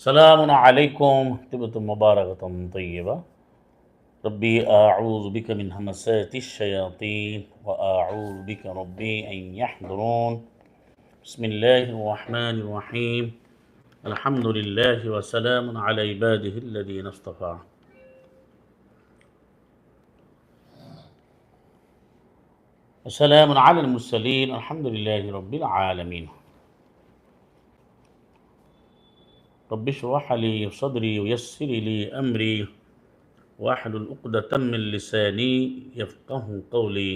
سلام عليكم. طبتم مباركة طيبة. ربي أعوذ بك من همسات الشياطين وأعوذ بك ربي أن يحضرون. بسم الله الرحمن الرحيم. الحمد لله وسلام على عباده الذين اصطفى. وسلام على المرسلين. الحمد لله رب العالمين. رب اشرح لي صدري ويسر لي أمري واحلل عقدة من لساني يفقه قولي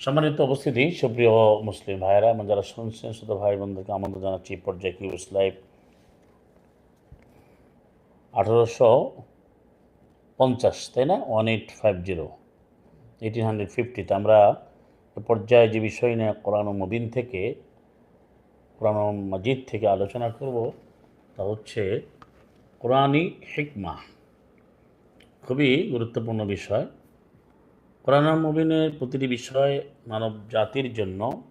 সম্মানিত উপস্থিতি সুপ্রিয় মুসলিম ভাইরা এবং যারা শুনছেন শুধু ভাই বোনদেরকে আমন্ত্রণ জানাচ্ছি পর্যায় কিউস লাইভ আঠারোশো পঞ্চাশ তাই না one eight five zero eighteen hundred ফিফটিতে আমরা এ পর্যায়ে যে বিষয় নিয়ে কোরআন মুবিন থেকে, কোরআন মজিদ থেকে আলোচনা করব, তা হচ্ছে কোরআনই হিকমা। খুবই গুরুত্বপূর্ণ বিষয়। কোরআন মুবিনের প্রতিটি বিষয় মানব জাতির জন্য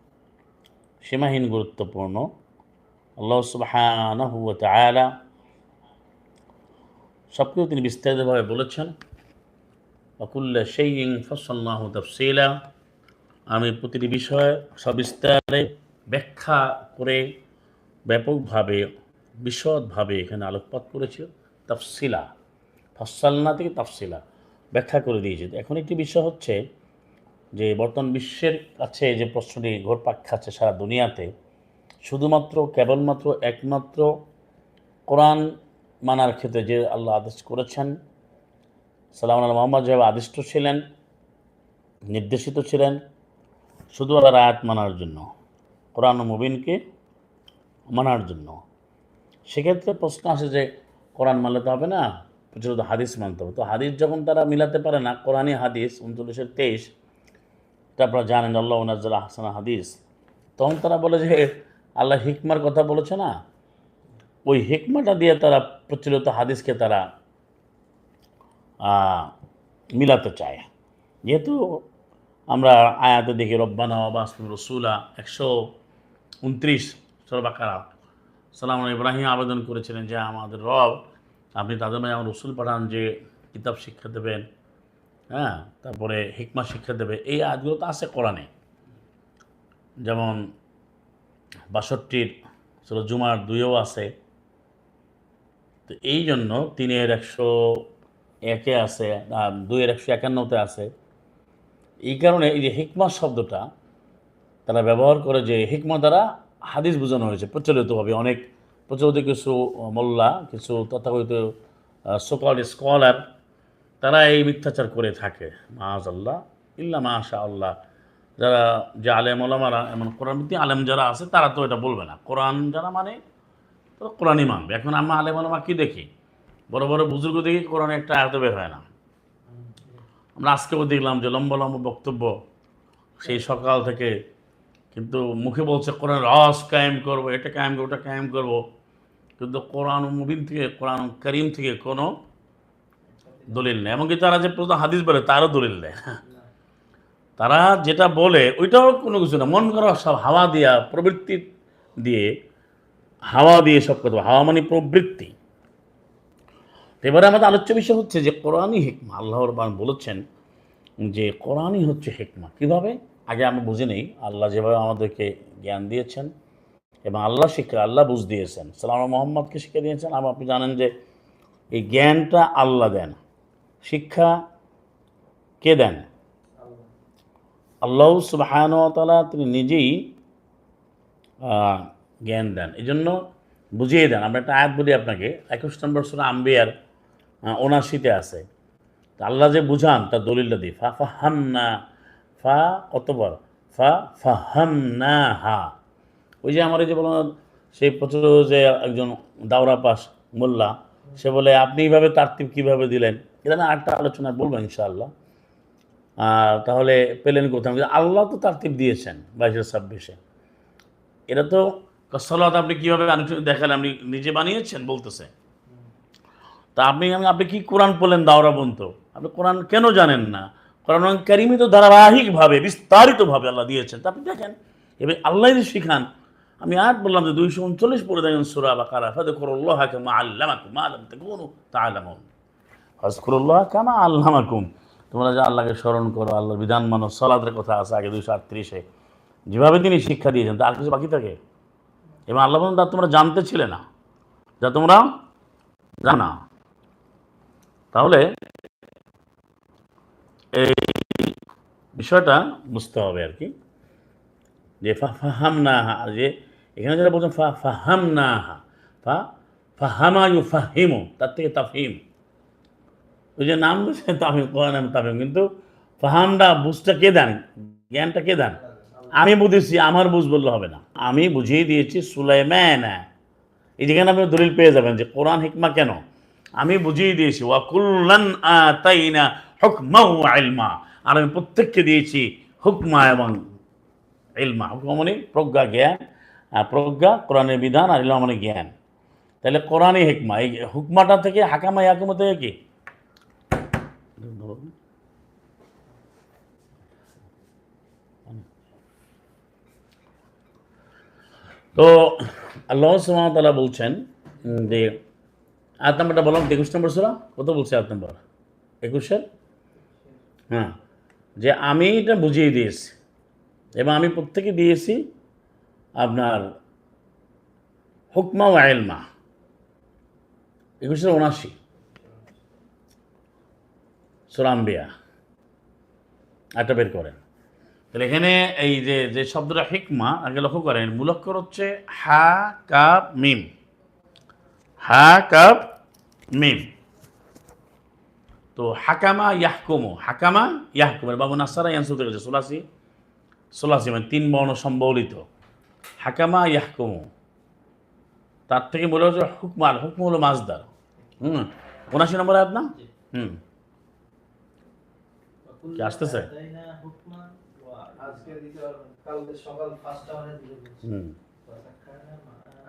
সীমাহীন গুরুত্বপূর্ণ। আল্লাহ সুবহানাহু ওয়া তাআলা সব কিছু তিনি বিস্তারিতভাবে বলেছেন। অকুল্লা সেইং ফসল্লাহ তফসিলা। আমি প্রতিটি বিষয় সবিস্তারে ব্যাখ্যা করে ব্যাপকভাবে, বিশদভাবে এখানে আলোকপাত করেছি। তফসিলা ফসলনা থেকে তফসিলা ব্যাখ্যা করে দিয়েছি। এখন একটি বিষয় হচ্ছে যে, বর্তমান বিশ্বের কাছে যে প্রশ্নটি ঘোরপাক খাচ্ছে সারা দুনিয়াতে, শুধুমাত্র, কেবলমাত্র একমাত্র কোরআন মানার ক্ষেত্রে যে আল্লাহ আদেশ করেছেন, সালাম আল্লাহ মোহাম্মদ যেভাবে আদিষ্ট ছিলেন, নির্দেশিত ছিলেন শুধু আল্লাহর আয়াত মানার জন্য, কোরআন মুবিনকে মানার জন্য। সেক্ষেত্রে প্রশ্ন আসে যে, কোরআন মানলে তো হবে না প্রচলিত হাদিস মানতে হবে। তো হাদিস যখন তারা মিলাতে পারে না, কোরআনই হাদিস, উনচল্লিশের তেইশ আপনারা জানেন আল্লাহ নাজ্জাল হাসানা হাদিস। তখন তারা বলে যে, আল্লাহ হিকমার কথা বলেছে না। ওই হিকমাটা দিয়ে তারা প্রচলিত হাদিসকে তারা মিলাতে চায়। যেহেতু আমরা আয়াতে দেখি, রব্বানা বাসমিন রসুলা একশো উনত্রিশ সরবাকারা সালাম ইব্রাহিম আবেদন করেছিলেন যে আমাদের রব, আপনি তাদের মাঝে আমার রসুল পাঠান যে কিতাব শিক্ষা দেবেন হ্যাঁ তারপরে হিকমা শিক্ষা দেবে। এই আয়াতগুলো তো আছে কোরআনে। যেমন বাষট্টির ষোলো জুমার দুইও আছে। তো এই জন্য তিনের একশো একে আছে দুইয়ের একশো একান্নতে আছে। এই কারণে এই যে হিকমা শব্দটা তারা ব্যবহার করে যে হিকমা দ্বারা হাদিস বোঝানো হয়েছে, প্রচলিতভাবে অনেক প্রচলিত কিছু মোল্লা, কিছু তথাকথিত সোকল স্কলার তারা এই মিথ্যাচার করে থাকে। মাজ আল্লাহ ইল্লা মাশা আল্লাহ যারা যে আলেম ওলামারা, এমন কোরআন ভিত্তিক আলেম যারা আছে, তারা তো এটা বলবে না। কোরআন যারা মানে তারা কোরআনই মানবে। এখন আমরা আলেম ওলামা কী দেখি? বড় বড় বুজুর্গ দেখি কোরআনে একটা আয়ত বের হয় না। আমরা আজকেও দেখলাম যে লম্বা লম্বা বক্তব্য সেই সকাল থেকে। কিন্তু মুখে বলছে কোরআন রস কায়েম করব এটা কায়েম করব ওটা কায়েম করব। কিন্তু কোরআন মুবিন থেকে কোরআন করিম থেকে কোনো দলিল নেই। এমনকি তারা যে প্রথম হাদিস বলে তারও দলিল নেই। তারা যেটা বলে ওইটাও কোনো কিছু না। মন করা সব হাওয়া দিয়া প্রবৃত্তি দিয়ে হাওয়া দিয়ে সব কথা হাওয়া মানে প্রবৃত্তি। এবারে আমাদের আলোচ্য বিষয় হচ্ছে যে কোরআনই হেকমা, আল্লাহর বান বলেছেন যে কোরআনই হচ্ছে হেকমা। কীভাবে? আগে আমি বুঝি নেই। আল্লাহ যেভাবে আমাদেরকে জ্ঞান দিয়েছেন এবং আল্লাহ শিক্ষা আল্লাহ বুঝ দিয়েছেন। সালাম মোহাম্মদকে শিক্ষা দিয়েছেন। আর আপনি জানেন যে এই জ্ঞানটা আল্লাহ দেন। শিক্ষা কে দেন? আল্লাহ সুবাহানতালা তিনি নিজেই জ্ঞান দেন। এই জন্য বুঝিয়ে দেন। আমরা একটা আয়াত বলি আপনাকে। একুশ নম্বর সুরা আম্বিয়ার ওনাশিতে আছে। আল্লাহ যে বুঝান, তার দলিলটা দিই ফা না ফা কতবার ফা ফাহাম না হা ওই যে আমার এই যে বলুন সেই প্রচুর যে একজন দাওরা পাস মোল্লা, সে বলে, আপনি এইভাবে তার্তিব কীভাবে দিলেন? এটা না আরেকটা আলোচনা বলব ইনশাআল্লাহ। তাহলে পেলেন কোথাও আল্লাহ তো তার্তিব দিয়েছেন বাইশের ছাব্বিশে। এটা তো সলাত আপনি কীভাবে দেখালেন? আপনি নিজে বানিয়েছেন? বলতেছে। তা আপনি আমি আপনি কি কোরআন পড়লেন দাওরা বন্ত আপনি কোরআন কেন জানেন না? কোরআন কারিমি তো ধারাবাহিকভাবে, বিস্তারিতভাবে আল্লাহ দিয়েছেন। তা আপনি দেখেন, এবার আল্লাহ যদি শিখান, আমি আর বললাম যে দুইশো উনচল্লিশ পড়ে দেখেন সুরা বা কারা ফাদে করল্লাহ কামা আল্লামাকুম আলম তাকুনু তাআলামুন। হজকুরুল্লাহ কামা আল্লামাকুম। তোমরা যে আল্লাহকে স্মরণ করো, আল্লাহর বিধান মানো সলাদের কথা আছে আগে দুইশো আটত্রিশে। যেভাবে তিনি শিক্ষা দিয়েছেন, তা আর কিছু বাকি থাকে? এবং আল্লাহ তা তোমরা জানতে ছিলে না। যা তোমরা জানা তাহলে এই বিষয়টা বুঝতে হবে আর কি। যে ফাহাম না যে এখানে যারা বলছেন ফাহাম না ফা ফাহামা ইউ ফাহিমু তার থেকে তাফহিম। ওই যে নাম দিয়েছে তাফহিম, কোরআন নাম তাফহিম, কিন্তু ফাহামটা বুঝটা কে দেন? জ্ঞানটা কে দেন? আমি বুঝেছি, আমার বুঝ বললে হবে না। আমি বুঝিয়ে দিয়েছি সুলাইম্যান এই যেখানে আপনি দলিল পেয়ে যাবেন যে কোরআন হিকমা কেন? আমি বুঝিয়ে দিয়েছি ওয়াকুল্লান আতাইনা হুকমা ওয়া ইলমা। আর আমি প্রত্যেককে দিয়েছি হুকমা এবং ইলমা। হুকমা মানে প্রজ্ঞা, জ্ঞান। আর প্রজ্ঞা কোরআনের বিধান আর ইলমা মানে জ্ঞান। তাহলে কোরআনই হিকমা। এই হুকমাটা থেকে হাকামা ইয়াকুমা থেকে কি? তো আল্লাহ সুমতলা বলছেন যে আয়াত নম্বরটা বললাম, একুশ নম্বর সুরা? কত বলছে আট নম্বর? একুশের? হ্যাঁ। যে আমি এটা বুঝিয়ে দিয়েছি। এবং আমি প্রত্যেকে দিয়েছি আপনার হুকমা ও আয়েলমা একুশের উনাশি। সুরাম্বিয়া একটা বের করেন। তাহলে এখানে এই যে যে শব্দটা হিকমা, আগে লক্ষ্য করেন মূলক্ষর হচ্ছে হা কাপ মিম। হা কাপ মিম। তো হাকামা ইয়াহকুমু হাকামা ইয়াহকুম বাবু নাসারা ইয়ানসুতে গেছে সোলাসি সোলাসি মানে তিন বর্ণ সম্বলিত। হাকামা ইয়াহকুমু। তার থেকে বলে হচ্ছে হুকমাল হুকম হলো মাজদার হুম উনাশি নম্বর আয়াত না? হুম। কি আসতেছে? আজকে দিতে পারবেন কালকে সকাল পাঁচটা মানে দিতে বলছি হুম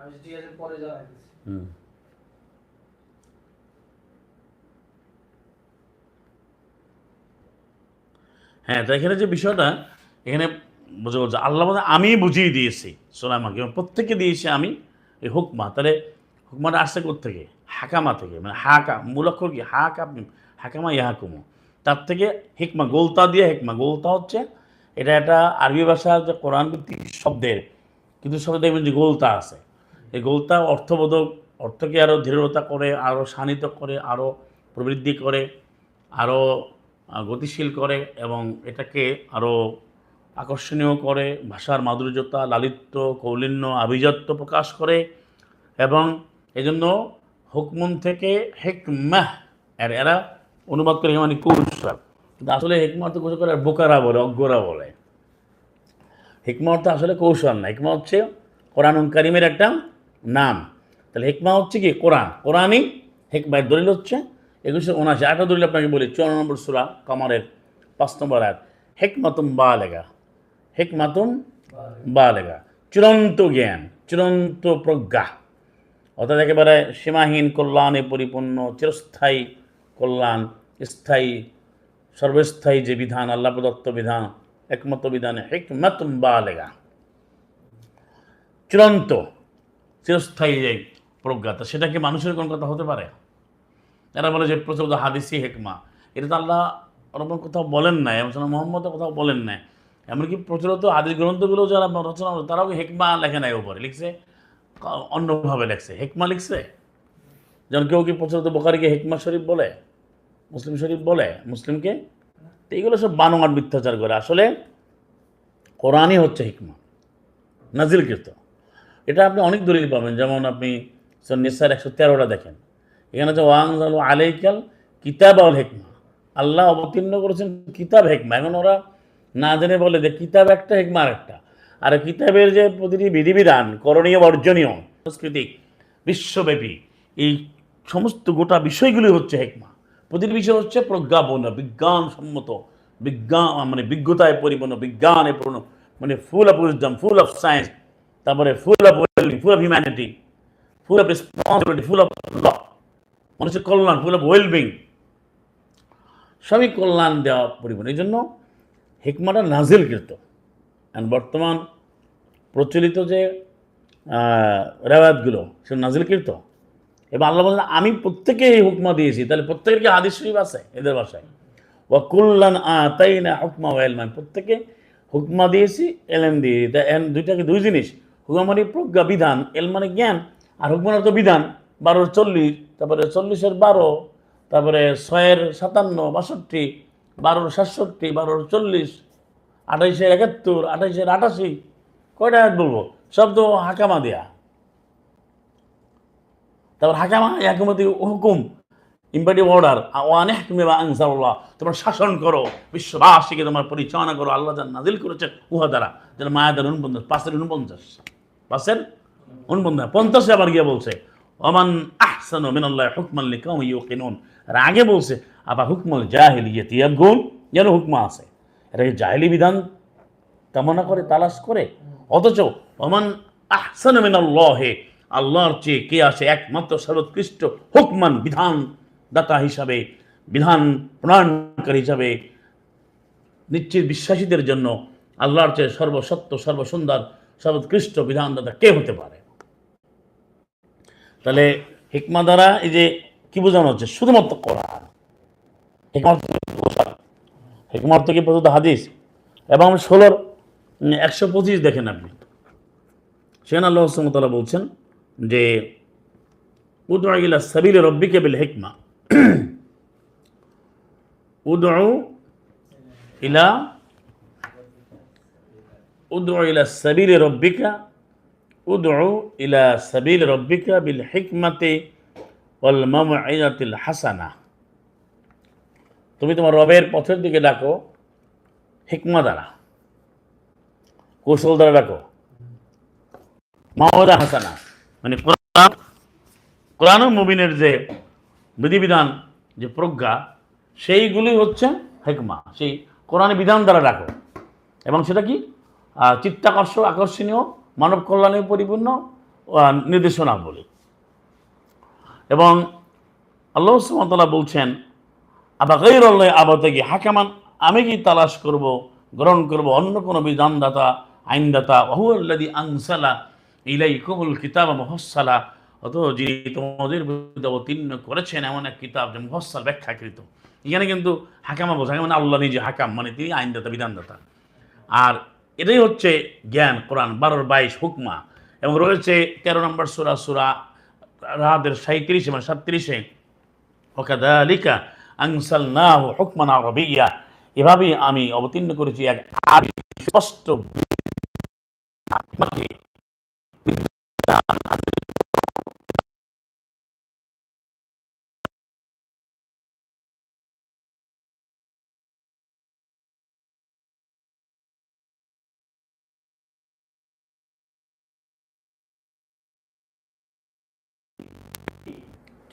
আমি ঠিক আছে পরে জানাই দিচ্ছি হুম হ্যাঁ তো এখানে যে বিষয়টা, এখানে বুঝে বলছে, আল্লাহ বলছে আমি বুঝিয়ে দিয়েছি এবং প্রত্যেককে দিয়েছি আমি এই হুকমা। তাহলে হুকমাটা আসছে থেকে হাকামা থেকে। মানে হাকা, মূল অক্ষর কি? হাকা, হাকামা ইয়াহাকুমু তার থেকে হিকমা, গোলতা দিয়ে হেকমা। গোলতা হচ্ছে, এটা একটা আরবি ভাষার যে কোরআন ভিত্তিক শব্দের, কিন্তু শব্দে দেখবেন যে গোলতা আছে। এই গোলতা অর্থবোধক, অর্থকে আরও দৃঢ়তা করে আরও শানিত করে আরও প্রবৃদ্ধি করে আরও গতিশীল করে এবং এটাকে আরও আকর্ষণীয় করে, ভাষার মাধুর্যতা, লালিত্য, কৌলিন্য, আভিজাত্য প্রকাশ করে এবং এজন্য হুকমুন থেকে হেকমাহ, এর এরা অনুবাদ করে মানে কৌশল কিন্তু আসলে হেকমা অর্থ কৌশল করে বোকারা বলে, অজ্ঞরা বলে। হেকমা অর্থ আসলে কৌশল না, হেকমা হচ্ছে কোরআন কারিমের একটা নাম। তাহলে হেকমা হচ্ছে কি? কোরআন। কোরআনই হেকমা এর দলিল হচ্ছে একুশে উনাশি আটা দলিল আপনাকে বলি? চুয়ান্ন নম্বর সুরা কামারের পাঁচ নম্বর আয়াত। হেকমাতুম বা লেগা হেকমাতুম বা লেগা চূড়ান্ত জ্ঞান, চূড়ান্ত প্রজ্ঞা। অর্থাৎ একেবারে সীমাহীন কল্যাণে পরিপূর্ণ, চিরস্থায়ী কল্যাণ, স্থায়ী, সর্বস্থায়ী যে বিধান, আল্লাহ প্রদত্ত বিধান একমত বিধানে হেকমাতুম বা লেগা চূড়ান্ত, চিরস্থায়ী যে প্রজ্ঞা, তা সেটা কি মানুষের কোন কথা হতে পারে? এরা বলে যে প্রচলিত হাদিসি হেকমা। এটা তো আল্লাহ ওরকম কোথাও বলেন নাই, এবং মোহাম্মদ কোথাও বলেন নাই। এমনকি প্রচলিত হাদিস গ্রন্থগুলো যারা রচনা তারাও হেকমা লেখে নাই উপরে, লিখছে অন্যভাবে লিখছে। হেকমা লিখছে? যেমন কেউ কি প্রচলিত বোখারিকে হেকমা শরীফ বলে? মুসলিম শরীফ বলে? মুসলিমকে? তো এগুলো সব বানোয়ার মিথ্যাচার করে। আসলে কোরআনই হচ্ছে হিকমা নাজিল নাজিলকৃত। এটা আপনি অনেক দলিল পাবেন। যেমন আপনি নিসার একশো তেরোটা দেখেন। এখানে হচ্ছে ওয়াং আলাইকাল কিতাব আল হেকমা। আল্লাহ অবতীর্ণ করেছেন কিতাব হেকমা। এখন ওরা না জেনে বলে যে কিতাব একটা হেকমা আর একটা। আর কিতাবের যে প্রতিটি বিধিবিধান করণীয়, বর্জনীয়, সাংস্কৃতিক, বিশ্বব্যাপী, এই সমস্ত গোটা বিষয়গুলি হচ্ছে হেকমা। প্রতিটি বিষয় হচ্ছে প্রজ্ঞাপন, বিজ্ঞানসম্মত, বিজ্ঞান মানে বিজ্ঞতায় পরিপূর্ণ, বিজ্ঞানে পূর্ণ মানে full of wisdom full of science তারপরে full of full of humanity full of responsibility full of law মানুষের কল্যাণ ফুল অফ ওয়েলবিং সবই কল্যাণ দেওয়া পরিপূর্ণ। এই জন্য হেকমাটা নাজিলকৃত। অ্যান্ড বর্তমান প্রচলিত যে রেওয়ায়তগুলো সে নাজিলকৃত। এবং আল্লাহ বললেন, আমি প্রত্যেকে এই হুকমা দিয়েছি। তাহলে প্রত্যেকের কি হাদিস শরীফ আছে এদের ভাষায় ওয়াকুল্লান তাই না হুকমা ওয়াইলমান প্রত্যেকে হুকমা দিয়েছি এলএম দিয়ে দুইটাকে দুই জিনিস? হুকমা মানে প্রজ্ঞা, বিধান। এল মানে জ্ঞান, আর হুকমান তো বিধান। বারোর চল্লিশ, তারপরে চল্লিশের বারো, তারপরে ছয়ের সাতান্ন, বাষট্টি, বারোর সাতষট্টি, বারোর চল্লিশ, আঠাইশের একাত্তর, আঠাইশের আটাশি, কয়টা আয়াত বলব? সব তো হাকামা দেয়া। তারপর হাকামা একমতি হুকুম, ইম্পার্টিভ অর্ডার ওয়ানেহ তুমি বা আনসারুল্লাহ, তোমরা শাসন করো, বিশ্ববাসীকে তোমার পরিচালনা করো, আল্লাহ যার নাজিল করেছেন, উহা দ্বারা, যেন মায়াদের উনপঞ্চাশ, পাঁচের উনপঞ্চাশ পাঁচের উনপঞ্চাশ, পঞ্চাশে আবার গিয়ে বলছে ওমান আহসানু মিনাল্লাহ হুকমান লিকাউম ইউকিনুন। আর আগে বলছে আবার হুকমুল জাহিলিয়াতি ইয়াগুন যেন হুকমা আছে। এটাকে জাহিলি বিধান কামনা করে, তালাশ করে? অথচ ওমান আহসানু মিনাল্লাহে, আল্লাহর চেয়ে কে আছে একমাত্র সর্বোৎকৃষ্ট হুকমান বিধান দাতা হিসাবে, বিধান প্রণয়নকারী হিসাবে? নিশ্চিত বিশ্বাসীদের জন্য আল্লাহর চেয়ে সর্বসত্য, সর্বসুন্দর, সর্বোৎকৃষ্ট বিধানদাতা কে হতে পারে? তাহলে হিকমা দ্বারা এই যে কি বোঝানো হচ্ছে? শুধুমাত্র কোরআন। হিকমত থেকে প্রদত্ত হাদিস? এবং ষোলোর একশো পঁচিশ দেখেন আপনি। সেখানে আল্লাহ সুমতলা বলছেন যে উদুলা সাবিল রব্বিকে বিল হিকমা। উদু ইলা উদু ইলা সাবিল রব্বিকা উদু ইলা সাবিল রব্বিকা বিল হিকমাতে ওয়াল মামআইনাতিল হাসানা। তুমি তোমার রবের পথের দিকে ডাকো হিকমা দ্বারা, কৌশল দ্বারা ডাকো। মাওয়াদা হাসানা মানে কোরআন কোরআন মুবিনের যে বিধিবিধান, যে প্রজ্ঞা, সেইগুলি হচ্ছে হেকমা, সেই কোরআন বিধান দ্বারা ডাকো। এবং সেটা কি? চিত্তাকর্ষ আকর্ষণীয় মানব কল্যাণে পরিপূর্ণ নির্দেশনা বলে। এবং আল্লাহ সুমতলা বলছেন, আবা গৈর আল্লাহ আবাতে হাকামান আমি কি তালাশ করব, গ্রহণ করব অন্য কোনো বিধানদাতা, আইনদাতা? অহুল্লাদি আনসালা ইলাই কবুল কিতাব মহসালা অত যিনি তোমাদের বিরুদ্ধে অবতীর্ণ করেছেন, এমন এক কিতাব যে মহসাল ব্যাখ্যাকৃত। এখানে কিন্তু হাকামা বোঝা মানে আল্লাহ নিজে হাকাম মানে তিনি আইনদাতা, বিধানদাতা। আর এটাই হচ্ছে জ্ঞান, কোরআন, বারোর বাইশ হুকমা। এবং রয়েছে তেরো নম্বর সুরা সুরা রাহাদের সাঁত্রিশে মানে সাতত্রিশে ওকাদালিকা হুকমা হুকমান আরবিয়া। এভাবেই আমি অবতীর্ণ করেছি এক স্পষ্ট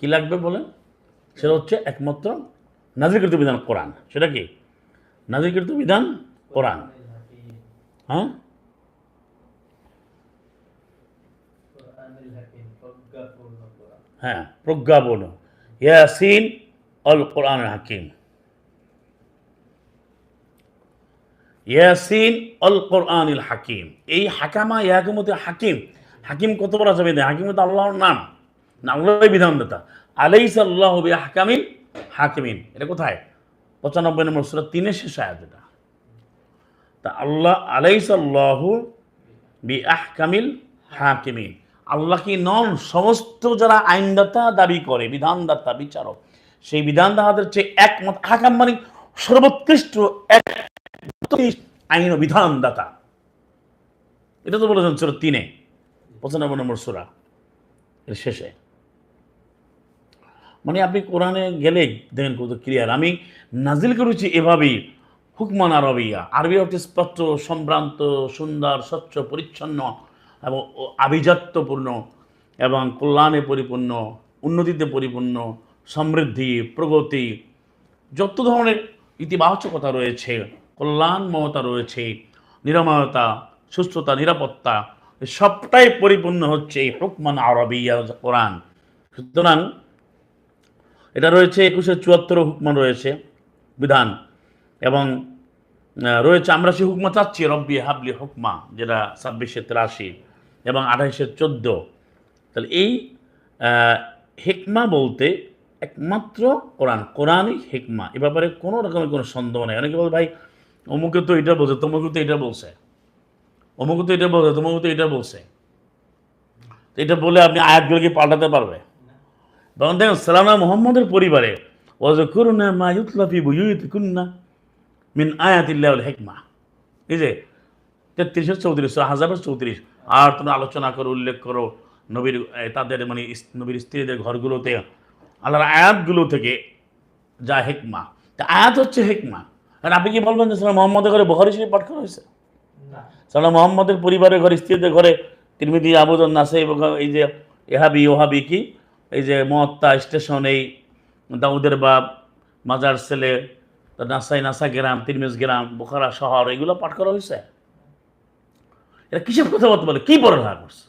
কি লাগবে বলেন? সেটা হচ্ছে একমাত্র নাজিরকৃত বিধান কোরআন। সেটা কি? নাজিরকৃত বিধান কোরআন। হ্যাঁ? হ্যাঁ প্রজ্ঞাপন। ইয়াসিন অল কোরআন হাকিম। ইয়াসিন অল কোরআনিল হাকিম। এই হাকামা ইয়াকুমতে হাকিম। হাকিম কত বড় আছে বেদে হাকিম তো আল্লাহর নাম। না আল্লাহই বিধানদাতা। আলাইস আল্লাহ হাকামিন। হাকিমিন এটা কোথায়? পঁচানব্বই নম্বর সুরা তিনের শেষ আয়াত এটা। তা আল্লাহ আলাইস আল্লাহ বি আহকামিল হাকিমিন। আল্লাহ কি নন? সমস্ত যারা আইনদাতা দাবি করে, বিধানদাতা, বিচারক, সেই বিধানদাতাদের চেয়ে একমত হাকাম মানে সর্বোৎকৃষ্ট এক আইন ও বিধানদাতা। এটা তো বলেছেন সুরা তিনে, পঁচানব্বই নম্বর সুরা এর শেষে। মানে আপনি কোরআনে গেলে দেখেন কত ক্লিয়ার। আমি নাজিল করেছি এভাবেই, হুকমান আরবিয়া। আরবি হচ্ছে স্পষ্ট সম্ভ্রান্ত, সুন্দর, স্বচ্ছ, পরিচ্ছন্ন এবং আভিজাত্যপূর্ণ এবং কল্যাণে পরিপূর্ণ, উন্নতিতে পরিপূর্ণ, সমৃদ্ধি, প্রগতি, যত ধরনের ইতিবাচকতা রয়েছে কল্যাণময়তা রয়েছে, নিরাময়তা, সুস্থতা, নিরাপত্তা, সবটাই পরিপূর্ণ হচ্ছে হুকমান আরবিয়া কোরআন। সুতরাং এটা রয়েছে একুশে চুয়াত্তর হুকমান রয়েছে, বিধান। এবং রয়েছে, আমরা সেই হুকমা চাচ্ছি, রব্বি হাবলি হুকমা, যেটা ছাব্বিশে তিরাশি এবং আঠাইশে চোদ্দ। তাহলে এই হেকমা বলতে একমাত্র কোরআন, কোরআনই হেকমা। এ ব্যাপারে কোনো রকমের কোনো সন্দেহ নেই। অনেকে বলে, ভাই, অমুকে তো এটা বলছে, তমুকে তো এটা বলছে। অমুকে তো এটা বলছে, তমুকে তো এটা বলছে। এটা বলে আপনি আয়াতগুলোকে পাল্টাতে পারবে। তখন দেখেন সালামা মোহাম্মদের পরিবারে ওয়াজকুরুনা মা ইউতলাফি বুয়ুতিকুন্না মিন আয়াতিল্লাহুল হিকমা। এই যে তেত্রিশ চৌত্রিশ হাজার চৌত্রিশ। আর তোমরা আলোচনা করো উল্লেখ করো নবীর তাদের মানে নবীর স্ত্রীদের ঘরগুলোতে আল্লাহর আয়াতগুলো থেকে যা হেকমা। তা আয়াত হচ্ছে হেকমা। আর আপনি কি বলবেন যে সালাম মোহাম্মদের ঘরে বহরি শরীফ পাঠ করা হয়েছে? না। সালাম মোহাম্মদের পরিবারের ঘরে স্ত্রীদের ঘরে তিরমিদি আবুদন নাসে এই যে এহাবি ওহাবি কি? এই যে মহত্তা স্টেশন এই দাউদের বাপ, মাজার ছেলে, নাসাই নাসা গ্রাম, তিরমিজ গ্রাম, বোখারা শহর, এগুলো পাঠ করা হয়েছে? এরা কিসের কথাবার্তা বলে? কি পড়ালেখা করছে?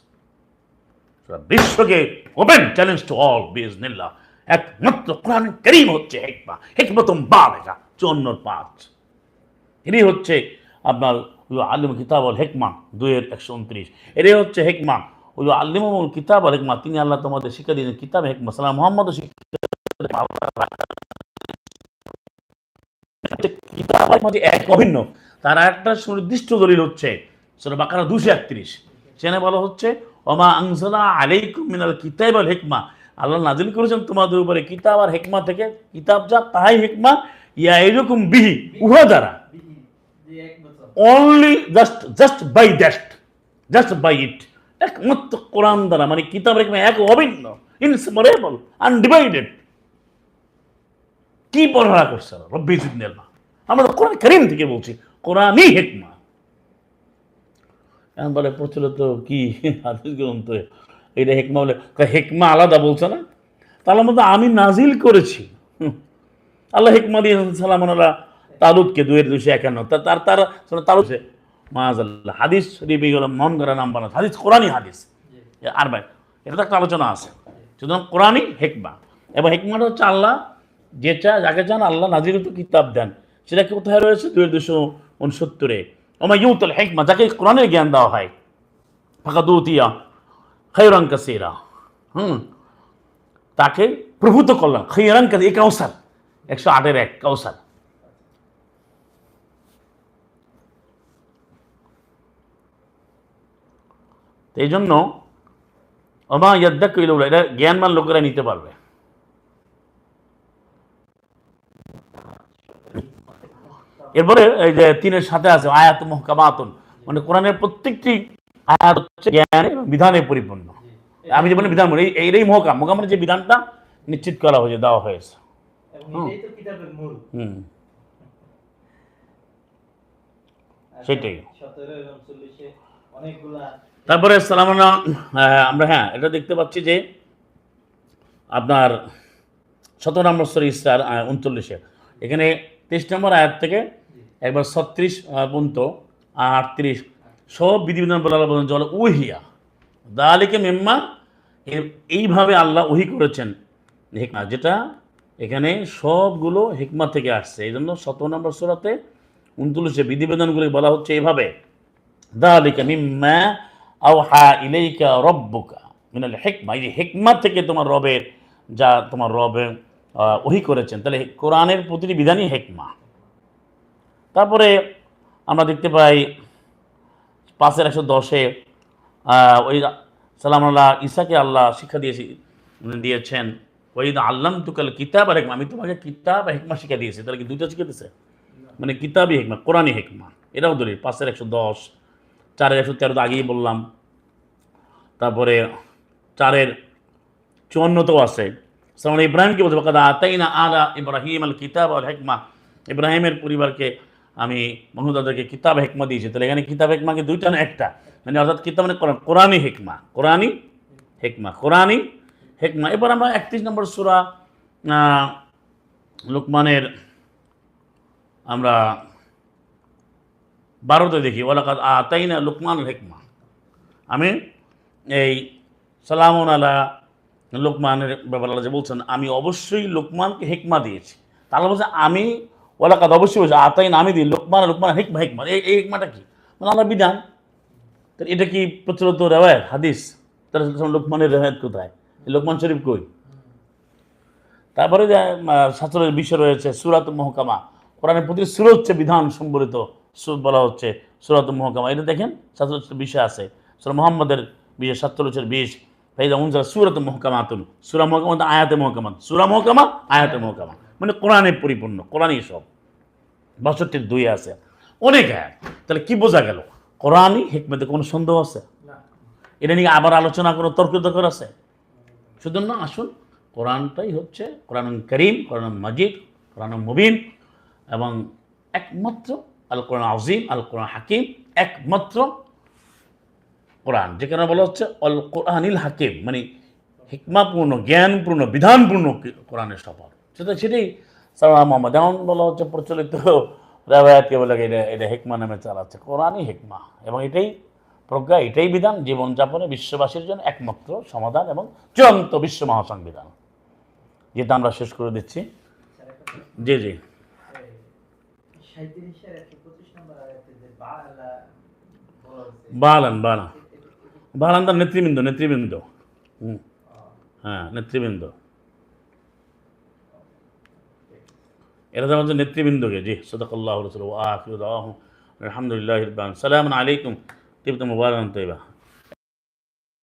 বিশ্বকে ওপেন চ্যালেঞ্জ টু অল বিজনিল্লাহ একমাত্র কোরআন করিম হচ্ছে হেকমা। হেকমতম বালেগা, চুয়ান্নর পাঁচ। ইনি হচ্ছে আপনার আলিম কিতাব আল হেকমা, দুইয়ের একশো উনত্রিশ। এটাই হচ্ছে হেকমা। ওই আলিমুল কিতাব আল হেকমা তিনি আল্লাহ তোমাদের শিক্ষা দিয়েছেন। কিতাব হেকমা সালাম। মোহাম্মদ কিতাব এক অভিন্ন তার একটা সুনির্দিষ্ট দলিল হচ্ছে সেটা বাকারা দুশো একত্রিশ। সেখানে বলা হচ্ছে ওমা আংসলা আলাইকুম মিনাল কিতাব আল হেকমা। আল্লাহ নাজিল করেছেন তোমাদের উপরে কিতাব আর হেকমা থেকে। কিতাব যা তাহাই হেকমা। ইয়া এরকম বিহি উহা দ্বারা। Only just just by that just by it একমাত্র কোরআন দ্বারা মানে কিতাব রেখে এক অভিন্ন ইনসমারেবল আনডিভাইডেড কি পড়াশোনা করছে? রব্বি জিদনিল্লাহ আমরা কোরআন করিম থেকে বলছি, কোরআনই হেকমা। এখন বলে প্রচলিত কি হাদিস গ্রন্থ? এটা হেকমা বলে হেকমা আলাদা বলছে না? তাহলে মধ্যে আমি নাজিল করেছি। আল্লাহ হেকমা দিয়ে সালাম তালুদকে দুয়ের দুশো একান্ন। তার তার তালুদ মাজ আল্লাহ হাদিস শরীফ এগুলো মন করা নাম বানা হাদিস কোরআনই হাদিস। আর ভাই এটা তো একটা আলোচনা আছে। সুতরাং কোরআনই হেকমা। এবং হেকমাটা হচ্ছে আল্লাহ যে চা যাকে চান আল্লাহ নাজির তো কিতাব দেন। সেটা কোথায় রয়েছে? দুই দুশো উনসত্তরে। আমার ইউতল হেকমা যাকে কোরআনের জ্ঞান দেওয়া হয়। ফাঁকা দুতিয়া খৈরাং কাসিরা। হুম। তাকে প্রভূত করলাম খৈরাং কাসি এই কাউসার। একশো আটের এক কাউসার। তো এই জন্য অমা ইয়াদ্দা কইল এটা জ্ঞানমান লোকেরা নিতে পারবে। এরপরে এই যে তিনের সাথে আছে আয়াত মহকামাতন। মানে কোরআনের প্রত্যেকটি আয়াত হচ্ছে জ্ঞানে এবং বিধানে পরিপূর্ণ। আমি যে বলি বিধান বলি এইটাই মহকাম। মহকাম মানে যে বিধানটা নিশ্চিত করা হয়েছে দেওয়া হয়েছে। হুম। সেটাই। তারপরে, সালাম আমরা হ্যাঁ এটা দেখতে পাচ্ছি যে আপনার সতেরো নম্বর সরি ইসরার উনচল্লিশে। এখানে তেইশ নম্বর আয়াত থেকে একবার ছত্রিশ পর্যন্ত আটত্রিশ। সব বিধিবিধান বলা বলেন, জল উহিয়া। দালিকে মেম্মা এইভাবে আল্লাহ ওহি করেছেন। হেকমা, যেটা এখানে সবগুলো হেকমা থেকে আসছে। এই জন্য সতেরো নম্বর সোরাতে উনচল্লিশে বিধিবিধানগুলি বলা হচ্ছে এইভাবে দালিকা মিম্মা আওহা ইলাইকা রব্বুকা। মিনাল হেকমা, এই যে হেকমা থেকে তোমার রবের, যা তোমার রবে ওহি করেছেন। তাহলে কোরআনের প্রতিটি বিধানই হেকমা। তারপরে আমরা দেখতে পাই পাঁচের একশো দশে ওই সালাম আল্লাহ ঈসাকে আল্লাহ শিক্ষা দিয়েছি দিয়েছেন ওই আল্লাম তুকাল কিতাব আর হেকমা। আমি তোমাকে কিতাব আর হেকমা শিক্ষা দিয়েছি। তাহলে কি দুইটা শিক্ষা দিয়েছে মানে কিতাবই হেকমা, কোরআনই হেকমা। এটাও দলিল, পাঁচের একশো দশ। চারের একশো তেরো তো আগেই বললাম। তারপরে চারের চুয়ান্নতেও আছে। সালাম ইব্রাহিমকে বলছে কাদা আতাই না আলা ইব্রাহিম আল কিতাব আল হেকমা। ইব্রাহিমের পরিবারকে আমি মহুদাদেরকে কিতাব হেকমা দিয়েছি। তাহলে এখানে কিতাব হেকমাকে দুইটা না একটা? মানে অর্থাৎ কিতাব মানে কোরআন, কোরআনই হেকমা কোরআনই হেকমা কোরআনই হেকমা। এবার আমরা একত্রিশ নম্বর সুরা লোকমানের আমরা বারোতে দেখি ওলাকাত আতাই না লোকমান হেকমা। আমি এই সালামুন আলা লোকমানের ব্যাপারে আল্লাহ যে বলছেন, আমি অবশ্যই লোকমানকে হেকমা দিয়েছি। তাহলে বলছে, আমি ওলাকাত অবশ্যই বলছে আতাই আমি দিই, লোকমান লোকমান, হিকমা, হেকমা। এই এই হিকমাটা কি? মানে আমরা বিধান। তো এটা কি প্রচলিত রেওয়ায়ত, হাদিস? তাহলে লোকমানের রেওয়ায়ত কোথায়? লোকমান শরীফ কই? তারপরে যে শাস্ত্রের বিষয় রয়েছে, সুরাত মহকামা। কোরআনের প্রতি সুর হচ্ছে বিধান সম্বলিত সুর বলা হচ্ছে সুরাত মহকামা। এটা দেখেন শাস্ত্রের বিষয় আছে। সুরা মোহাম্মদের বিশ সাতচল্লিশের বিশ। যেমন যারা সুরাত মহকামাতুন। সুরা মহকামা আয়াতে মহকামা সুরা মহকামা আয়াতে মহকামা। মানে কোরআনে পরিপূর্ণ কোরআনই সব। বাষট্টির দুই আছে। অনেক আয়াত। তাহলে কি বোঝা গেল? কোরআনই হেকমতে কোনো সন্দেহ আছে? এটা নিয়ে আবার আলোচনা কোনো তর্ক দরকার আছে? সেজন্য আসুন। কোরআনটাই হচ্ছে কোরআন করিম কোরআন মজিদ কোরআন মুবিন এবং একমাত্র আল কোরআন আজিম আল কোরআন হাকিম, একমাত্র কোরআন। যেখানে বলা হচ্ছে অল কোরআনিল হাকিম মানে হিকমাপূর্ণ, জ্ঞানপূর্ণ, বিধানপূর্ণ কোরআনের সফর। সেটা সেটাই সালাম মোহাম্মদ বলা হচ্ছে প্রচলিত রেওয়ায়তকে বলে এটা এটা হেকমা নামে চালাচ্ছে। কোরআনই হেকমা এবং এটাই প্রজ্ঞা, এটাই বিধান। জীবনযাপনে বিশ্ববাসীর জন্য একমাত্র সমাধান এবং চূড়ান্ত বিশ্ব মহাসংবিধান যেটা আমরা শেষ করে দিচ্ছি। জি জি এই সাঁইত্রিশের একশো পঁচিশ নম্বর আয়াতে যে বালা বলা হচ্ছে, বালান বালান বালান তার নেতৃবৃন্দ নেতৃবৃন্দ হুম আহ, হ্যাঁ নেতৃবৃন্দ এরা যেমন নেতৃবৃন্দকে জি সদকাল্লাহ রসুল আখির আলহামদুলিল্লাহ সালাম আলাইকুম তিবত মুবারক তৈবা